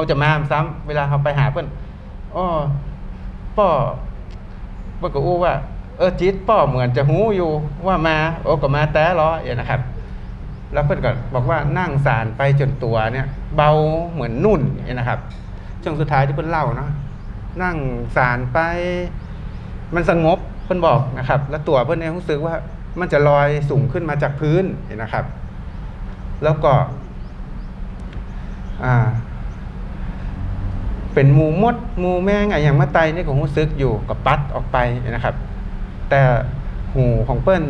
เขาจะมาซ้ำเวลาเขาไปหาเพื่อนอ้อป้อเพื่อก็อู้ว่า เออจิตป้อเหมือนจะหูอยู่ว่ามา โอ้ก็มาแต่ล้ออย่างนะครับ แล้วเพื่อนก็บอกว่านั่งสารไปจนตัวเนี่ย เบาเหมือนนุ่นอย่างนะครับช่วงสุดท้ายที่เพื่อนเล่าเนาะนั่งสารไป มันสงบเพื่อนบอกนะครับ แล้วตัวเพื่อนเนี่ยรู้สึกว่ามันจะลอยสูงขึ้นมาจากพื้นเห็นนะครับ แล้วก็ อ่า เป็นหมูมดหมูแมงอะอย่างมะไตนี่ก็รู้สึกอยู่กับปัดออกไปนะครับ แต่หูของเปิ้น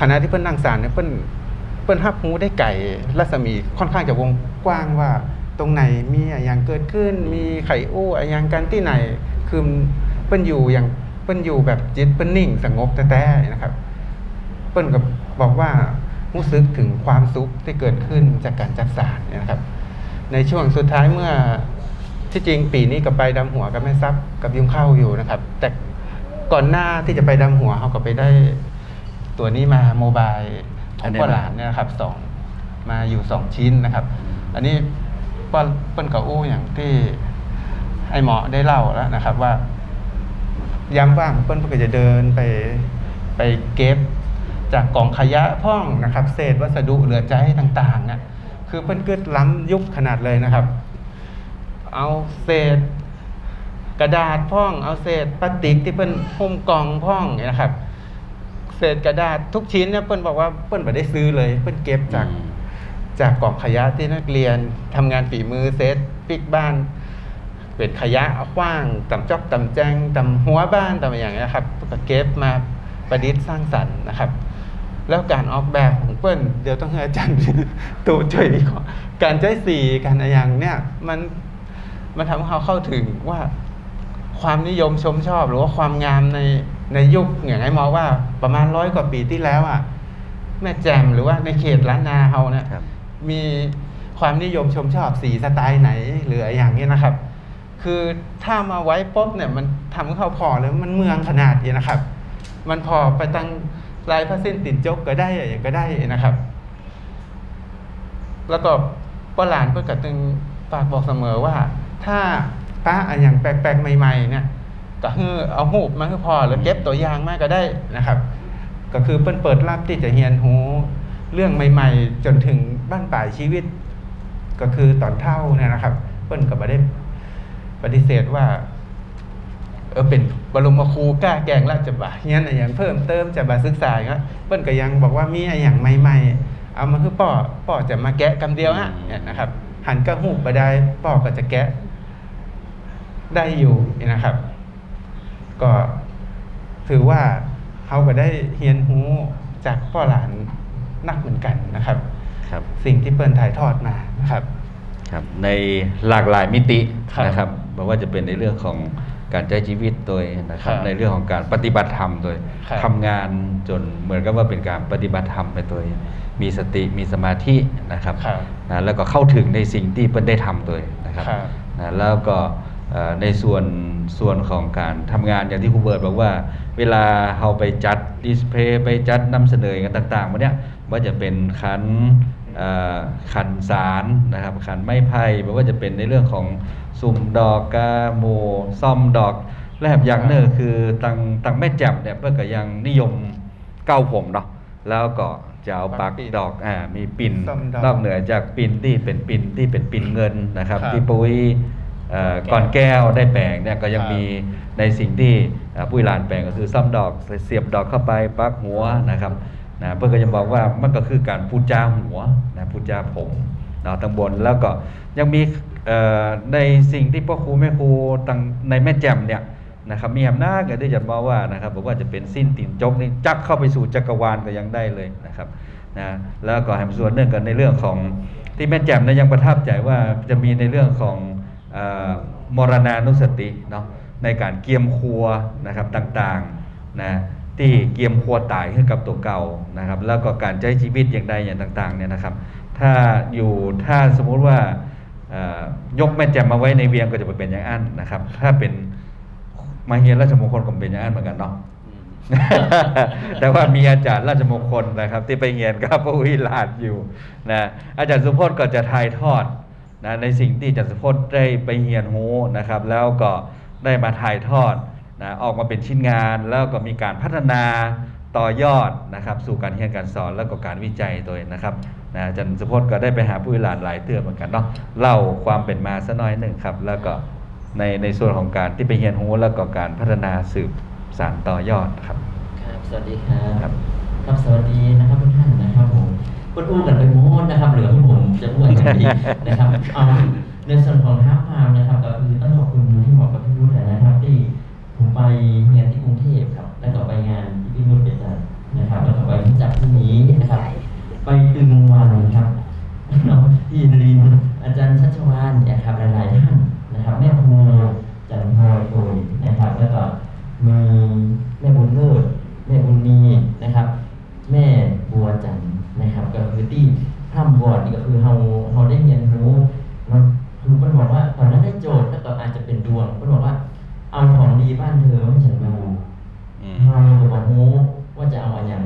ขณะที่เปิ้นนั่งสารเนี่ยเปิ้นเปิ้นฮับหูได้ไก่รัศมีค่อนข้างจะวงกว้างว่า ตรงไหนมีอะอย่างเกิดขึ้น มีไข่อู้อะอย่างกันที่ไหนคือเปิ้นอยู่อย่างเปิ้นอยู่แบบจิตเปิ้นนิ่งสงบแต่ๆนะครับ เปิ้นก็บอกว่ารู้สึกถึงความสุขที่เกิดขึ้นจากการจักสารนะครับ ในช่วงสุดท้ายเมื่อ ที่จริงปีนี้ก็ไปดำหัวกับแม่ซับกับยุงเข้าอยู่นะครับ แต่ก่อนหน้าที่จะไปดำหัวเขาก็ไปได้ตัวนี้มาโมบายขอัองนี้ พ่อนะหลานเนี่ยนะครับสองมาอยู่สองชิ้นนะครับ อันนี้ป้าเปิ้นกับอู้อย่างที่ไอหมอได้เล่าแล้วนะครับว่า ยามว่างเปิ้ลก็จะเดินไปไปเก็บ จากกองขยะพ่องนะครับ เศษวัสดุเหลือใช้ต่างๆน่ะคือเปิ้ลกึดล้ำยุคขนาดเลยนะครับ เอาเศษ กระดาษพ่อง เอาเศษพลาสติกที่เปิ้ลหุ้มกล่องพ่องเนี่ยนะครับ เศษกระดาษทุกชิ้นเนี่ยเปิ้ลบอกว่าเปิ้ลไม่ได้ซื้อเลยเปิ้ลเก็บจากอืมจากกล่องขยะที่นักเรียนทำงานฝีมือเซตปิกบ้านเป็นขยะเอาขว้างตำจอกตำแจงตำหัวบ้านตำอย่างเงี้ยครับก็เก็บมาประดิษฐ์สร้างสรรค์นะครับ แล้วการออกแบบของเปิ้ลเดี๋ยวต้องให้อาจารย์ตูช่วยดีกว่าการใช้สีการอะไรอย่างเนี่ยมัน มันทำให้เขาเข้าถึงว่าความนิยมชมชอบ หรือว่าความงามในในยุคอย่างไอ้มองว่าประมาณร้อยกว่าปีที่แล้วอะแม่แจ่มหรือว่าในเขตล้านนาเฮาเนี่ยครับ มีความนิยมชมชอบสีสไตล์ไหนหรืออะไรอย่างนี้นะครับ คือถ้ามาไว้ปุ๊บเนี่ยมันทำให้เขาพอเลยมันเมืองขนาดนี้นะครับ มันพอไปตั้งลายพระเส้นติดจกก็ได้อย่างก็ได้นะครับ แล้วก็ป้าหลานเพื่อกระตึงฝากบอกเสมอว่า ถ้าป้าอันอย่างแปลกๆใหม่ๆเนี่ยก็คือเอาหูปมาคือพอหรือเก็บตัวอย่างมาก็ได้นะครับ ก็คือเปิ้นเปิดรับที่จะเรียนหูเรื่องใหม่ ๆ จนถึงบ้านปลายชีวิต ก็คือตอนเท่าเนี่ยนะครับ เปิ้นก็ไม่ได้ปฏิเสธว่าเออเป็นบรมครูกล้าแกงราชบาเฮียนอะไรอย่างเพิ่มเติมจะบาศึกษาอย่างเงี้ยเปิ้นก็ยังบอกว่ามีอะไรอย่างใหม่ ๆ เอามาคือป่อป่อจะมาแกะกำเดียวฮะนะครับ หันกระหูไปได้ป่อก็จะแกะ ได้อยู่นะครับ ก็ถือว่าเขาก็ได้เฮียนหูจากพ่อหลานนักเหมือนกันนะครับ ครับ สิ่งที่เปิ้นถ่ายทอดมานะครับ ครับ ในหลากหลายมิติครับนะครับไม่ว่าจะเป็นในเรื่องของการใช้ชีวิตโดยนะครับ ครับในเรื่องของการปฏิบัติธรรมโดยครับ ทำงานจนเหมือนกับว่าเป็นการปฏิบัติธรรมไปโดยมีสติมีสมาธินะครับ ครับ นะแล้วก็เข้าถึงในสิ่งที่เพิ่นได้ทำโดยนะครับครับ นะแล้วก็เอ่อ ในส่วนส่วนของการทำงานอย่างที่ครูเบิร์ตบอกว่า เวลาเราไปจัดดิสเพลย์ไปจัดนำเสนอกันต่างๆวันเนี้ยว่าจะเป็นขันเอ่อขันสารนะครับขันไม้ไผ่ไม่ว่าจะเป็นในเรื่องของสุ่มดอกกาโมซ่อมดอกและแบบอย่างหนึงคือตังตังแม่แจ่มเนี่ยเพื่อก็ยังนิยมเก้าผมเนาะแล้วก็จะเอาปักปักปิ่นดอกอ่ามีปิ่นซ่อมดอกนอกเหนือจากปิ่นที่เป็นปิ่นที่เป็นปิ่นเงินนะครับครับที่ปุ้ยเอ่อ ก่อนแก้วได้แปลงเนี่ยก็ยังครับมีในสิ่งที่เอ่อปุ้ยลานแปลงก็คือซ่อมดอกเสียบดอกเข้าไปปักหัวนะครับนะเพื่อนก็จะบอกว่ามันก็คือการพูดจาหัวนะพูดจาผมเนาะตั้งบนแล้วก็ยังมีเอ่อในสิ่งที่พ่อครูแม่ครูตั้งในแม่แจ่มเนี่ยนะครับมีอำนาจก็ได้จะบอกว่านะครับบอกว่าจะเป็นสิ้นตินจกนี่จักเข้าไปสู่จักรวาลก็ยังได้เลยนะครับนะแล้วก็แหมส่วนเนื่องกันในเรื่องของที่แม่แจ่มนะยังประทับใจว่าจะมีในเรื่องของเออ มรณานุสติเนาะในการเกียมครัวนะครับต่างๆนะที่เกียมครัวตายขึ้นกับตัวเก่านะครับ แล้วก็การใช้ชีวิตอย่างใดอย่างต่างๆเนี่ยนะครับ ถ้าอยู่ถ้าสมมุติว่ายกแม่แจ่มมาไว้ในเวียงก็จะไปเป็นอย่างอันนะครับ ถ้าเป็นมาเฮียนราชมงคลก็เป็นอย่างอันเหมือนกันเนาะแต่ว่ามีอาจารย์ราชมงคลนะครับ ที่ไปเรียนกับพระวิลาศอยู่นะอาจารย์สุพจน์ก็จะถ่ายทอด นะในสิ่งที่จันทพจน์ได้ไปเรียนรู้นะครับ แล้วก็ได้มาถ่ายทอดนะออกมาเป็นชิ้นงาน แล้วก็มีการพัฒนาต่อยอดนะครับ สู่การเรียนการสอนแล้วก็การวิจัยตัวเองนะครับนะอาจันทพจน์ก็ได้ไปหาผู้บริหารหลายเตือเหมือนกันเนาะเล่าความเป็นมาสัน้อยหนึ่งครับ แล้วก็ในในส่วนของการที่ไปเรียนรู้แล้วก็การพัฒนาสืบสานต่อยอดครับ ครับ สวัสดีครับ ครับ สวัสดีนะครับทุกท่านนะครับผม พูดอู้กันไปหม้นะครับ เหลือที่ผมจะพูดกันดีนะครับเอาในส่วนของท้าความนะครับก็คือต้องขอบคุณที่เหมาะกับพี่รุ่นนะครับ ที่ผมไปเรียนที่กรุงเทพครับ แล้วก็ไปงานที่พี่รุ่นไปจัดนะครับ แล้วก็ไปที่จัดที่นี้นะครับ ไปตึงวันครับน้องพี่ลิน อาจารย์ชัชวานนะครับ หลายๆท่านนะครับ แม่ครูจันทร์โอยนะครับ แล้วก็มีแม่บุญเลิศแม่บุญมีนะครับ แม่บัวจันทร์นะครับ ก็คือที่ถ้ำบอดนี่ก็คือเราเราได้เรียนรู้เนาะคือเพิ่นบอกว่าตอนนั้นได้โจทย์แล้วก็อาจจะเป็นดวงเพิ่นบอกว่า เอาของดีบ้านเธอมาให้ฉันดู อืม เราก็บอกโม้ว่าจะเอาอะไรอย่าง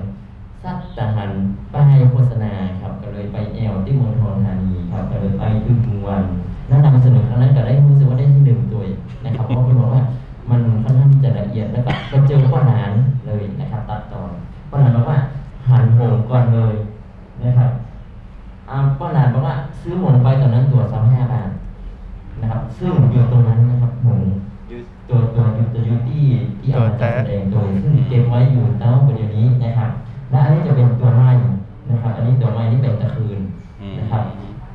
ซัดทหารป้ายโฆษณาครับ ก็เลยไปแอลที่เมืองทองธานีครับ ก็เลยไปตึก วันแล้วนำเสนอครั้งนั้นก็ได้รู้สึกว่าได้ที่หนึ่งตัวเองนะครับเพราะคุณบอกว่ามันค่อนข้างที่จะละเอียดแล้วก็ไปเจอป้าหนานเลยนะครับ ตัดต่อป้าหนานบอกว่าหันหงก่อนเลยนะครับอ่าป้าหนานบอกว่าซื้อหงไปตอนนั้นตัวสามห้าบาทนะครับ ซึ่งอยู่ตรงนั้นนะครับหงตัวตัวยูตัวยูที่ที่เอามาจัดแสดงโดยซึ่งเก็บไว้อยู่เต้าประเดี๋ยวนี้นะครับ และอันนี้จะเป็นตัวไม้นะครับ อันนี้ตัวไม้ที่เป็นตะคืนนะครับ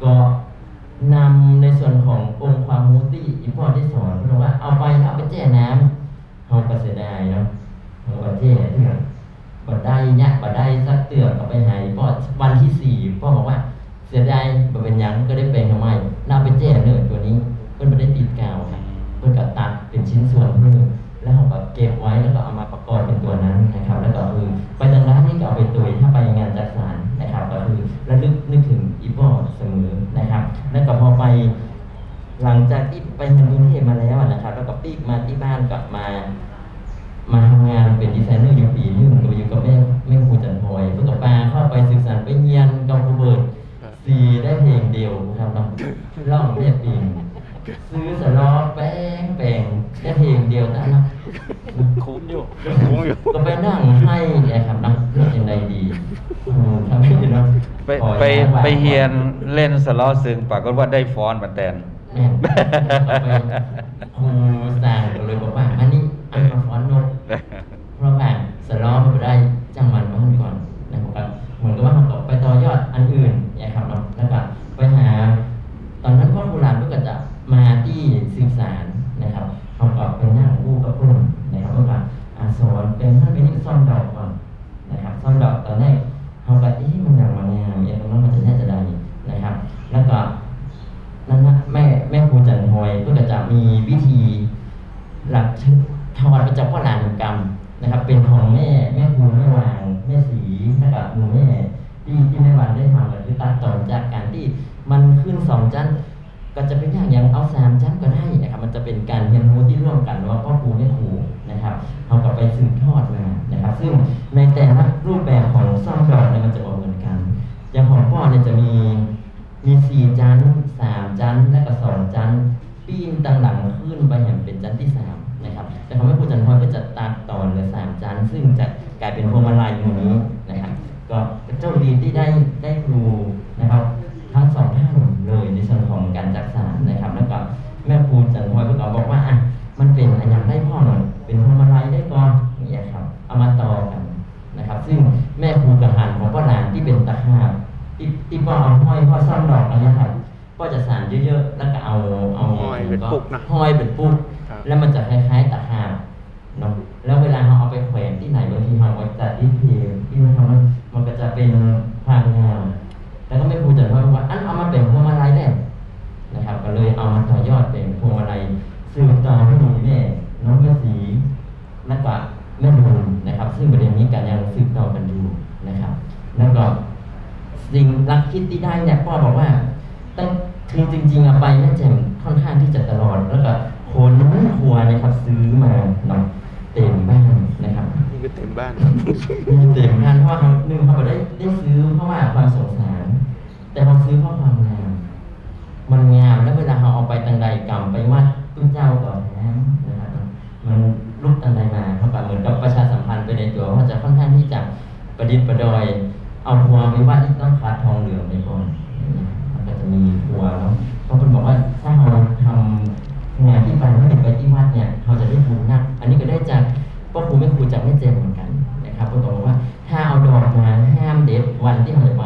ก็ นำในส่วนขององค์ความมูตี้อีพ่อที่สอนเพราะว่าเอาไปเอาไปแช่น้ำเขาก็เสียดายเนาะเขาก็แช่เถื่อนบัดได้เนี่ยบัดได้สักเตือนก็ไปหายพ่อวันที่สี่พ่อบอกว่า เสียดายบ่เป็นยังก็ได้แปลงทำไมน่าไปแจ้เนื้อตัวนี้เพื่อนไม่ได้ติดกาวครับเพื่อนก็ตัดเป็นชิ้นส่วนเพื่อแล้วเขาก็เก็บไว้แล้วก็เอามาประกอบเป็นตัวนั้นนะครับ แล้วก็คือไปทางร้านนี่ก็เอาไปตุยถ้าไปงานจัดสาร หลังจากที่ไปทำกรุงเทพมาแล้วอะนะครับ แล้วก็ปีกมาที่บ้านกลับมา มาทำงานเป็นดีไซเนอร์อยู่ปีหนึงก็ไปอยู่กับแม่แม่ครูจันทอยเพื่อกับปาเข้าไปศึกษาไปเรียนกับครูเบิร์ตสีได้เพลงเดียวครับเนาะร้องเรียบปีนซื้อสล้อแป้งแป้งได้เพลงเดียวแต่นะคุ้มอยู่คุ้มอยู่ก็ไปนั่งให้เนี่ยครับนะเรื่องยังไงดี ไปไปไปเฮียนเล่นสล้อซึ่งปรากฏว่าได้ฟ้อนบันแตนแม่นเอาไปครูสั่งก็เลยบอกว่าอันนี้อันมาฟ้อนนกเพราะว่าสล้อมันไปได้จ้างมันมาให้ก่อนนะครับเหมือนกับว่าเราก็ไปต่อยอดอันอื่นนะครับเนาะแล้วก็ไปหา ตอนนั้นพ่อโบราณก็จะมาที่สื่อสารนะครับเขาก็ไปนั่งคู่กับเพื่อนนะครับเพื่อนก็อาสอนเป็นท่านเป็นนี่ซ่อมดอกก่อนนะครับซ่อมดอกตอนแรกเขาก็เอ๊ะ มันอย่างมางามเอ๊ะตรงนั้นมันจะน่จะได้นะครับ แล้วก็นั่นนะแม่แม่ครูจันทอยเพื่อก็จะมีวิธีหลักทอดประจักษ์พ่อหลานกรรมนะครับ เป็นของแม่แม่ครูแม่วางแม่สีแล้วก็หนูแม่ที่ที่แม่วันได้ทำก็คือตัดต่อจากการที่มันขึ้นสองชั้น ก็จะเป็นอย่างอย่างเอาสามชั้นก็ได้นะครับ มันจะเป็นการเรียนรู้ที่ร่วมกันว่าพ่อครูแม่ครูนะครับเขาก็ไปสืบทอดมานะครับ ซึ่งในแต่ละรูปแบบของซ่อมดอกเนี่ยมันจะบอกเหมือนกัน อย่างของพ่อเนี่ยจะมีมีสี่ชั้นสามชั้นและก็สองชั้นปีนต่างหลังขึ้นไปเห็นเป็นชั้นที่สามนะครับ แต่ของแม่ครูจันทร์ก็จะตัดตอนเหลือสามชั้นซึ่งจะกลายเป็นพวงมาลัยอย่างนี้นะครับ ก็เจ้าดีที่ได้ได้ครูนะครับ ทั้งสองท่านของการจักสาร นะครับ แล้วก็แม่ครูจันทร์ก็บอกว่าอะมันเป็นอันอย่างได้พ่อหน่อยเป็นพวงมาลัยได้ก่อนนี่ครับเอามาต่อกันนะครับ ซึ่งแม่ครูกระหันของพ่อหลานที่เป็นตะขาบที่ที่พ่อเอาห้อยพ่อซ่อมดอกอะไรนะครับก็จะสานเยอะๆแล้วก็เอาเอาห้อยเป็นปุกนะห้อยเป็นปุกครับแล้วมันจะคล้ายๆตะขาบเนาะแล้วเวลาเราเอาไปแขวนที่ไหนบางทีเราไว้จัดที่เพลที่มันทำมันมันก็จะเป็นความงาม ทิตย์ที่ได้เนี่ยพ่อบอกว่าตั้งคือจริงๆอะไปแม่แจ่มค่อนข้างที่จะตลอดแล้วก็โคนหัวนะครับซื้อมาเนาะเต็มบ้านนะครับนี่ก็เต็มบ้านครับมีเต็มบ้านเพราะว่าเขาหนึ่งเขาได้ได้ซื้อเพราะว่าความสงสาร แต่เขาซื้อเพราะความงามมันงามแล้วเวลาเขาเอาไปตังใดกรรมไปวัดตุ้เจ้าก่อนนะนะครับมันลุกตังใดมาเขาแบบเหมือนกับประชาสัมพันธ์ไปในตัวว่าจะค่อนข้างที่จะประดิษฐ์ประดอย เอาทัวไปว่าต้องคัดทองเหลืองไปก่อนมันก็จะมีทัวแล้วเพราะคนบอกว่าถ้าเราทำงานที่ไปไม่ไปที่วัดเนี่ยเราจะได้บุญนัก อันนี้ก็ได้จากพ่อครูแม่ครูจากแม่เจมเหมือนกันนะครับก็ตรงว่าถ้าเอาดอกมาห้ามเด็ดวันที่เราจะมา